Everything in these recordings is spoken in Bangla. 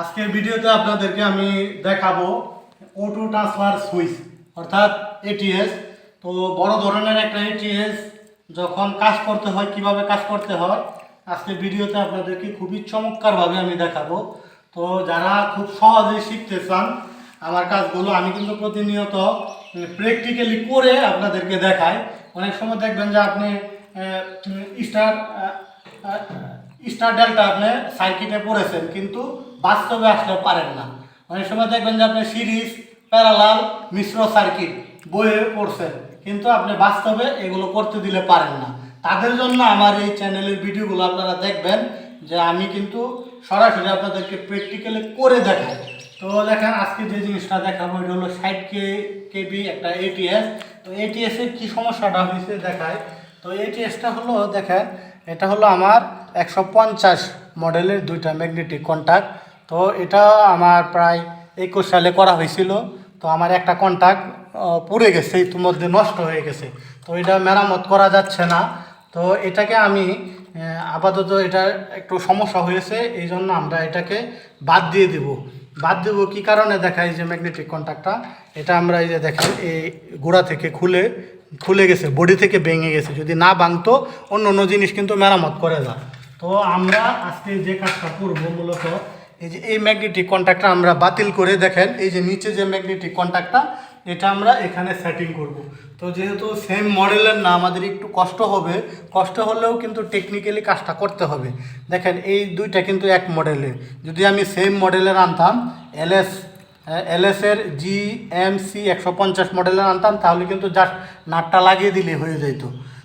আজকের ভিডিওতে আপনাদেরকে আমি দেখাবো অটো ট্রান্সফার সুইচ অর্থাৎ এটিএস তো বড় ধরনের একটা এটিএস যখন কাজ করতে হয়, কীভাবে কাজ করতে হয়, আজকের ভিডিওতে আপনাদেরকে খুবই চমৎকারভাবে আমি দেখাবো। তো যারা খুব সহজেই শিখতে চান আমার কাজগুলো, আমি কিন্তু প্রতিনিয়ত প্র্যাকটিক্যালি করে আপনাদেরকে দেখাই। অনেক সময় দেখবেন যে আপনি স্টার স্টার ডেল্টা আপনি সার্কিটে পড়েছেন, কিন্তু বাস্তবে আসলে পারেন না। অনেক সময় দেখবেন যে আপনি সিরিজ, প্যারালাল, মিশ্র সার্কিট বইয়ে পড়ছেন, কিন্তু আপনি বাস্তবে এগুলো করতে দিলে পারেন না। তাদের জন্য আমার এই চ্যানেলের ভিডিওগুলো আপনারা দেখবেন যে আমি কিন্তু সরাসরি আপনাদেরকে প্র্যাকটিক্যালি করে দেখাই। তো দেখেন, আজকে যে জিনিসটা দেখাবো, এটা হলো ষাট কে, কেবি একটা এটিএস তো এটিএসের কী সমস্যাটা হয়েছে দেখায় তো এটিএসটা হলো, দেখেন, এটা হলো আমার একশো পঞ্চাশ মডেলের দুইটা ম্যাগনেটিক কন্ট্যাক্ট তো এটা আমার প্রায় একুশ সালে করা হয়েছিল। তো আমার একটা কন্ট্যাক্ট পুড়ে গেছে, ইতিমধ্যে নষ্ট হয়ে গেছে। তো এটা মেরামত করা যাচ্ছে না। তো এটাকে আমি আপাতত এটা একটু সমস্যা হয়েছে এই জন্য আমরা এটাকে বাদ দিয়ে দিব। বাদ দেবো কী কারণে দেখাই যে ম্যাগনেটিক কন্ট্যাক্টটা এটা আমরা এই যে দেখেন এই গোড়া থেকে খুলে খুলে গেছে, বডি থেকে ভেঙে গেছে। যদি না ভাঙতো, অন্য অন্য জিনিস কিন্তু মেরামত করে যায়। তো আমরা আজকে যে কাজটা করব মূলত এই যে এই ম্যাগনেটিক কন্ট্যাক্টটা আমরা বাতিল করে দেখেন, এই যে নিচে যে ম্যাগনেটিক কন্ট্যাক্টটা এটা আমরা এখানে সেটিং করব। তো যেহেতু সেম মডেলের না, আমাদের একটু কষ্ট হবে, কষ্ট হলেও কিন্তু টেকনিক্যালি কাজটা করতে হবে। দেখেন, এই দুইটা কিন্তু এক মডেলের যদি আমি সেম মডেলের আনতাম এলএস এলএসের জি এম সি একশো পঞ্চাশ মডেলের আনতাম, তাহলে কিন্তু জাস্ট নাটটা লাগিয়ে দিলে হয়ে যেত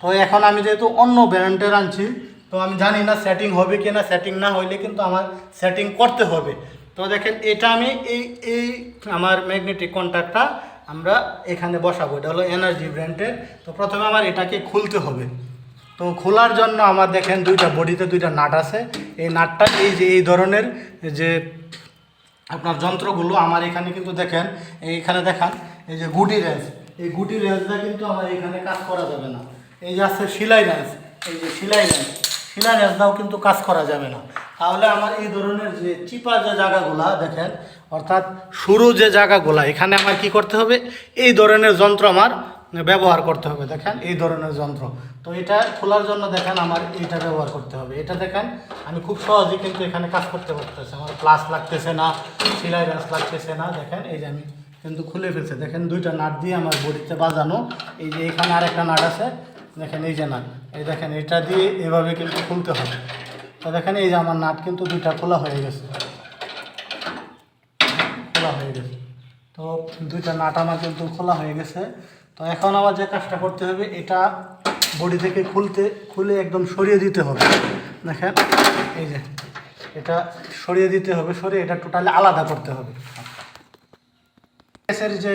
তো এখন আমি যেহেতু অন্য ব্র্যান্ডের আনছি তো আমি জানি না সেটিং হবে কি না সেটিং না হইলে কিন্তু আমার সেটিং করতে হবে। তো দেখেন, এটা আমি এই এই আমার ম্যাগনেটিক কন্ট্যাক্টটা আমরা এখানে বসাবো। এটা হলো এনার্জি ব্র্যান্ডের তো প্রথমে আমার এটাকে খুলতে হবে। তো খোলার জন্য আমার দেখেন দুইটা বডিতে দুইটা নাট আছে। এই নাটটা এই যে, এই ধরনের যে আপনার যন্ত্রগুলো, আমার এখানে কিন্তু দেখেন, এইখানে দেখান, এই যে গুটি রেঞ্জ। এই গুটি রেঞ্জটা কিন্তু আমার এখানে কাজ করা যাবে না। এই যে আছে সিলাই রেঞ্জ। এই যে সিলাই রেঞ্জ। সিলাই রেঞ্জটাও কিন্তু কাজ করা যাবে না। তাহলে আমার এই ধরনের যে চিপা যে জায়গাগুলা দেখেন, অর্থাৎ শুরু যে জায়গাগুলা, এখানে আমার কি করতে হবে? এই ধরনের যন্ত্র আমার ব্যবহার করতে হবে। দেখেন, এই ধরনের যন্ত্র। তো এটা খোলার জন্য দেখেন আমার এইটা ব্যবহার করতে হবে। এটা দেখেন, আমি খুব সহজেই কিন্তু এখানে কাজ করতে পারতেছি। আমার প্লাস লাগতেছে না সিলাই রাস লাগতেছে না। দেখেন, এই যে আমি কিন্তু খুলে ফেলছে। দেখেন, দুইটা নাট দিয়ে আমার বডিতে বাজানো। এই যে এখানে আরেকটা নাট আছে। দেখেন এই যে নাট, এই দেখেন, এটা দিয়ে এভাবে কিন্তু খুলতে হবে। তো দেখেন, এই যে আমার নাট কিন্তু দুইটা খোলা হয়ে গেছে। খোলা হয়ে গেছে। তো দুইটা নাট আমার কিন্তু খোলা হয়ে গেছে। তো এখন আমার যে কাজটা করতে হবে, এটা বডি থেকে খুলতে, খুলে একদম সরিয়ে দিতে হবে। দেখেন, এই যে, এটা সরিয়ে দিতে হবে, সরিয়ে এটা টোটালি আলাদা করতে হবে। এসের যে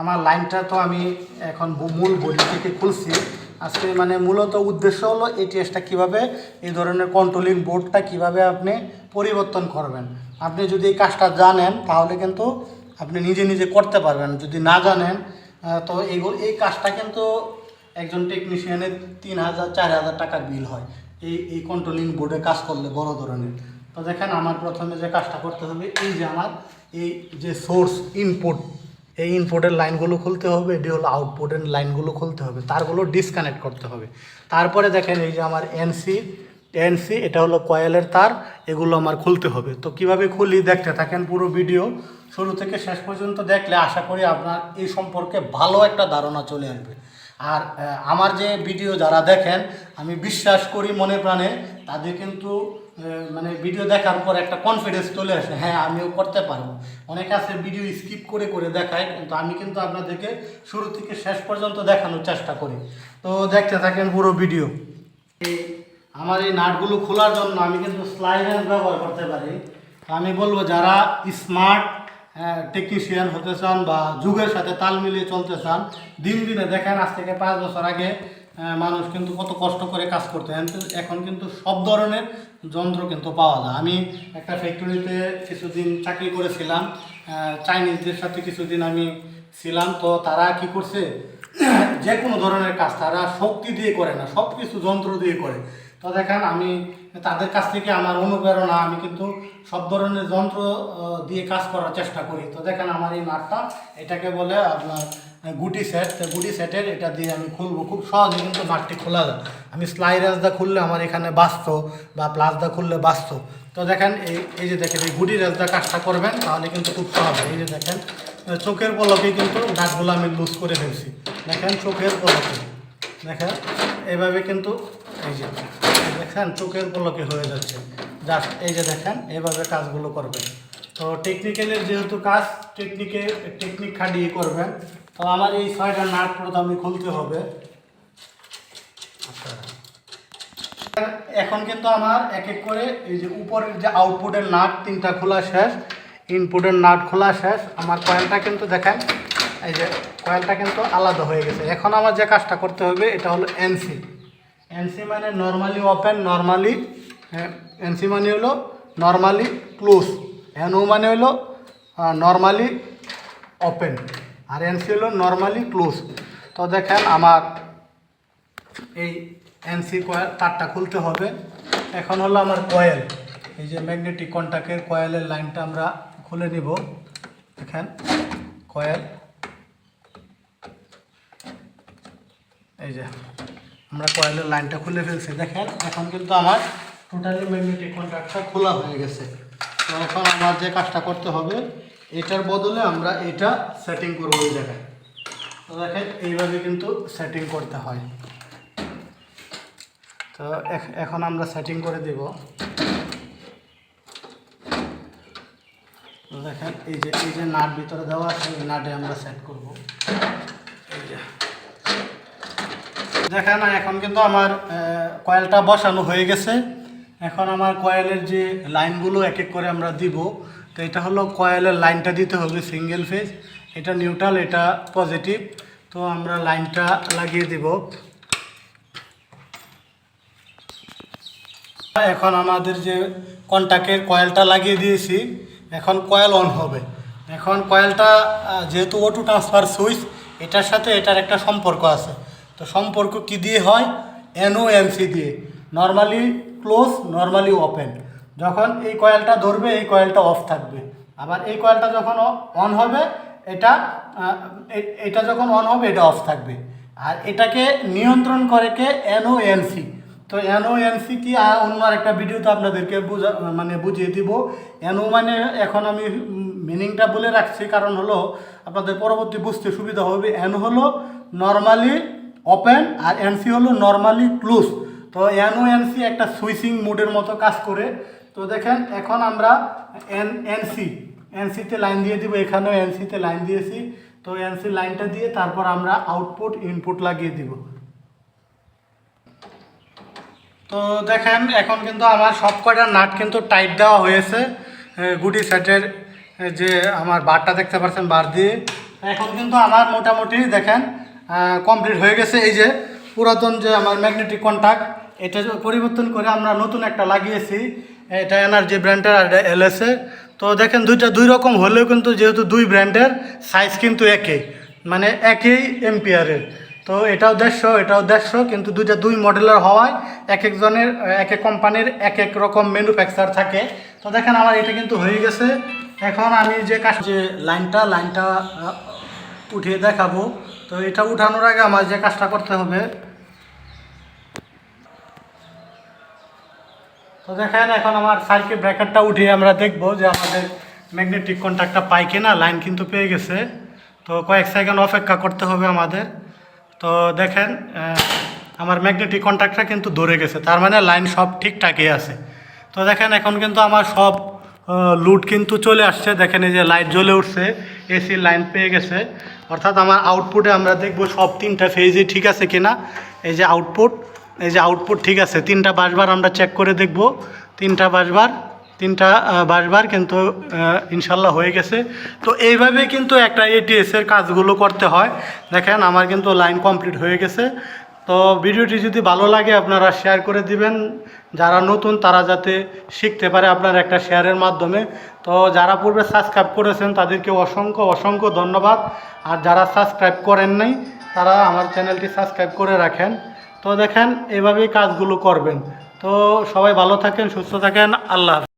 আমার লাইনটা তো আমি এখন মূল বডি থেকে খুলছি। আজকে মানে মূলত উদ্দেশ্য হলো এটিএসটা কীভাবে, এই ধরনের কন্ট্রোলিং বোর্ডটা কীভাবে আপনি পরিবর্তন করবেন। আপনি যদি এই কাজটা জানেন, তাহলে কিন্তু আপনি নিজে নিজে করতে পারবেন। যদি না জানেন তো এইগুলো এই কাজটা কিন্তু একজন টেকনিশিয়ানের তিন হাজার, চার হাজার টাকা বিল হয়। এই এই কন্ট্রোলিং বোর্ডে কাজ করলে বড় ধরনের। তো দেখেন, আমার প্রথমে যে কাজটা করতে হবে, এই যে আমার, এই যে সোর্স ইনপুট এই ইনপুটের লাইনগুলো খুলতে হবে, এটি হলো আউটপুটের লাইনগুলো খুলতে হবে, তারগুলো ডিসকানেক্ট করতে হবে। তারপরে দেখেন এই যে আমার এনসি এনসি এটা হলো কয়েলের তার, এগুলো আমার খুলতে হবে। তো কীভাবে খুলি দেখতে থাকেন পুরো ভিডিও শুরু থেকে শেষ পর্যন্ত দেখলে আশা করি আপনার এই সম্পর্কে ভালো একটা ধারণা চলে আসবে। আর আমার যে ভিডিও যারা দেখেন, আমি বিশ্বাস করি মনে প্রাণে তাদের কিন্তু মানে ভিডিও দেখার পর একটা কনফিডেন্স চলে আসে হ্যাঁ আমিও করতে পারব। অনেকে আছে ভিডিও স্কিপ করে করে দেখায়, কিন্তু আমি কিন্তু আপনাদেরকে শুরু থেকে শেষ পর্যন্ত দেখানোর চেষ্টা করি। তো দেখতে থাকেন পুরো ভিডিও আমার এই নাটগুলো খোলার জন্য আমি কিন্তু স্লাইডেন্স ব্যবহার করতে পারি। আমি বলব, যারা স্মার্ট টেকনিশিয়ান হতে চান বা যুগের সাথে তাল মিলিয়ে চলতে চান, দিন দিনে দেখেন, আজ থেকে পাঁচ বছর আগে মানুষ কিন্তু কত কষ্ট করে কাজ করতে। এখন কিন্তু সব ধরনের যন্ত্র কিন্তু পাওয়া যায়। আমি একটা ফ্যাক্টরিতে কিছুদিন চাকরি করেছিলাম চাইনিজদের সাথে কিছুদিন আমি ছিলাম। তো তারা কি করছে? যে কোনো ধরনের কাজ, তারা শক্তি দিয়ে করে না সব কিছু যন্ত্র দিয়ে করে। তো দেখেন, আমি তাদের কাছ থেকে আমার অনুপ্রেরণা, আমি কিন্তু সব ধরনের যন্ত্র দিয়ে কাজ করার চেষ্টা করি। তো দেখেন, আমার এই নাটটা এটাকে বলে আপনার গুটি সেট তো গুটি সেটের এটা দিয়ে আমি খুলবো। খুব সহজে কিন্তু নাটটি খোলা যায়। আমি স্লাইরাজদা খুললে আমার এখানে বাঁচত বা প্লাসদা খুললে বাঁচত। তো দেখেন, এই এই যে দেখেন, এই গুটি রেজদা কাজটা করবেন, তাহলে কিন্তু খুব সহজ এই যে দেখেন চোখের পলকে কিন্তু নাটগুলো আমি লুজ করে ফেলছি। দেখেন, চোখের পলকে। দেখেন, এভাবে কিন্তু এই যে দেখেন চোখের পলকে হয়ে যাচ্ছে। জাস্ট এই যে দেখেন, এইভাবে কাজগুলো করবেন। তো টেকনিক্যালের যেহেতু কাজ টেকনিকে টেকনিক খাটিয়ে করবেন, তো আমার এই ছয়টা নাট প্রথমে খুলতে হবে। আচ্ছা। এখন কিন্তু আমার এক এক করে এই যে উপরের যে আউটপুটের নাট, তিনটা খোলা শেষ ইনপুটের নাট খোলা শেষ, আমার কয়েলটা কিন্তু দেখেন, এই যে কয়েলটা কিন্তু আলাদা হয়ে গেছে। এখন আমার যে কাজটা করতে হবে, এটা হলো এনসি এনসি মানে নর্মালি ওপেন নর্মালি এনসি মানে হলো নর্মালি ক্লোজ এনও মানে হলো নর্মালি ওপেন আর এনসি হলো নর্মালি ক্লোজ তো দেখেন আমার এই এনসি কয়েল, তারটা খুলতে হবে। এখন হলো আমার কয়েল, এই যে ম্যাগনেটিক কন্ট্যাক্টের কয়েলের লাইনটা আমরা খুলে নিব। দেখেন, কয়েল, এই যে আমরা কয়েলের লাইনটা খুলে ফেলছি। দেখেন, এখন কিন্তু আমার টোটালি ম্যাগনেটিক কন্ট্রাক্টটা খোলা হয়ে গেছে। তো এখন আমার যে কাজটা করতে হবে, এটার বদলে আমরা এটা সেটিং করব ওই জায়গায়। তো দেখেন, এইভাবে কিন্তু সেটিং করতে হয়। তো এখ- এখন আমরা সেটিং করে দেব। দেখেন, এই যে এই যে নাট ভিতরে দেওয়া আছে, এই নাটে আমরা সেট করব। দেখেন এখন কিন্তু আমার কয়েলটা বসানো হয়ে গেছে। এখন আমার কয়েলের যে লাইনগুলো এক এক করে আমরা দিব, তো এটা হলো কয়েলের লাইনটা দিতে হবে সিঙ্গেল ফেজ এটা নিউট্রাল এটা পজিটিভ তো আমরা লাইনটা লাগিয়ে দিব। এখন আমাদের যে কন্টাক্টের কয়েলটা লাগিয়ে দিয়েছি, এখন কয়েল অন হবে। এখন কয়েলটা যেহেতু ওটু ট্রান্সফার সুইচ এটার সাথে এটার একটা সম্পর্ক আছে। তো সম্পর্ক কি দিয়ে হয়? এনও এনসি দিয়ে। নর্মালি ক্লোজ নর্মালি ওপেন যখন এই কয়েলটা ধরবে, এই কয়েলটা অফ থাকবে। আবার এই কয়েলটা যখন অন হবে, এটা এটা যখন অন হবে, এটা অফ থাকবে। আর এটাকে নিয়ন্ত্রণ করে কে? এনও এনসি তো এনও এনসি কি? অন্য একটা ভিডিওতে আপনাদেরকে বুঝা মানে বুঝিয়ে দিব। এনও মানে এখন আমি মিনিংটা বলে রাখছি। কারণ হলো, আপনাদের পরবর্তী বুঝতে সুবিধা হবে। এন হলো নর্মালি ওপেন আর এনসি হলো নর্মালি ক্লোজ তো এনও এনসি একটা সুইচিং মোডের মতো কাজ করে। তো দেখেন, এখন আমরা এন এনসি এনসিতে লাইন দিয়ে দিব, এখানেও এনসিতে লাইন দিয়েছি। তো এনসি লাইনটা দিয়ে তারপর আমরা আউটপুট ইনপুট লাগিয়ে দিব। তো দেখেন, এখন কিন্তু আমার সব কয়টা নাট কিন্তু টাইট দেওয়া হয়েছে। গুটি সেটের যে আমার বারটা দেখতে পাচ্ছেন বার দিয়ে। এখন কিন্তু আমার মোটামুটি দেখেন কমপ্লিট হয়ে গেছে। এই যে পুরাতন যে আমার ম্যাগনেটিক কন্ট্যাক্ট এটা পরিবর্তন করে আমরা নতুন একটা লাগিয়েছি। এটা এনার্জি ব্র্যান্ডের আর এলএসএ তো দেখেন দুইটা দুই রকম হলেও কিন্তু যেহেতু দুই ব্র্যান্ডের সাইজ কিন্তু একই। মানে একই এম্পিয়ারের তো এটাও দেড়শো এটাও দেড়শো, কিন্তু দুইটা দুই মডেলের হওয়ায় এক একজনের, এক এক কোম্পানির এক এক রকম ম্যানুফ্যাকচার থাকে। তো দেখেন আমার এটা কিন্তু হয়ে গেছে। এখন আমি যে কাজ যে লাইনটা লাইনটা উঠিয়ে দেখাবো। তো এটা উঠানোর আগে আমার যে কাজটা করতে হবে। তো দেখেন, এখন আমার সার্কিট ব্রেকারটা উঠিয়ে আমরা দেখব যে আমাদের ম্যাগনেটিক কন্ট্যাক্টটা পাই কিনা লাইন কিন্তু পেয়ে গেছে। তো কয়েক সেকেন্ড অপেক্ষা করতে হবে আমাদের। তো দেখেন আমার ম্যাগনেটিক কন্ট্যাক্টটা কিন্তু ধরে গেছে, তার মানে লাইন সব ঠিকঠাকই আছে। তো দেখেন, এখন কিন্তু আমার সব লুট কিন্তু চলে আসছে। দেখেন এই যে লাইট জ্বলে উঠছে এসি লাইন পেয়ে গেছে। অর্থাৎ আমার আউটপুটে আমরা দেখব সব তিনটা ফেজই ঠিক আছে কিনা। এই যে আউটপুট এই যে আউটপুট ঠিক আছে। তিনটা বাসবার আমরা চেক করে দেখব। তিনটা বাসবার তিনটা বাসবার কিন্তু ইনশাল্লাহ হয়ে গেছে। তো এইভাবে কিন্তু একটা এটিএসের কাজগুলো করতে হয়। দেখেন আমার কিন্তু লাইন কমপ্লিট হয়ে গেছে। তো ভিডিওটি যদি ভালো লাগে, আপনারা শেয়ার করে দিবেন। যারা নতুন, তারা যাতে শিখতে পারে আপনার একটা শেয়ারের মাধ্যমে। তো যারা পূর্বে সাবস্ক্রাইব করেছেন, তাদেরকে অসংখ্য অসংখ্য ধন্যবাদ। আর যারা সাবস্ক্রাইব করেন নাই, তারা আমার চ্যানেলটি সাবস্ক্রাইব করে রাখেন। তো দেখেন, এভাবেই কাজগুলো করবেন। তো সবাই ভালো থাকেন, সুস্থ থাকেন। আল্লাহ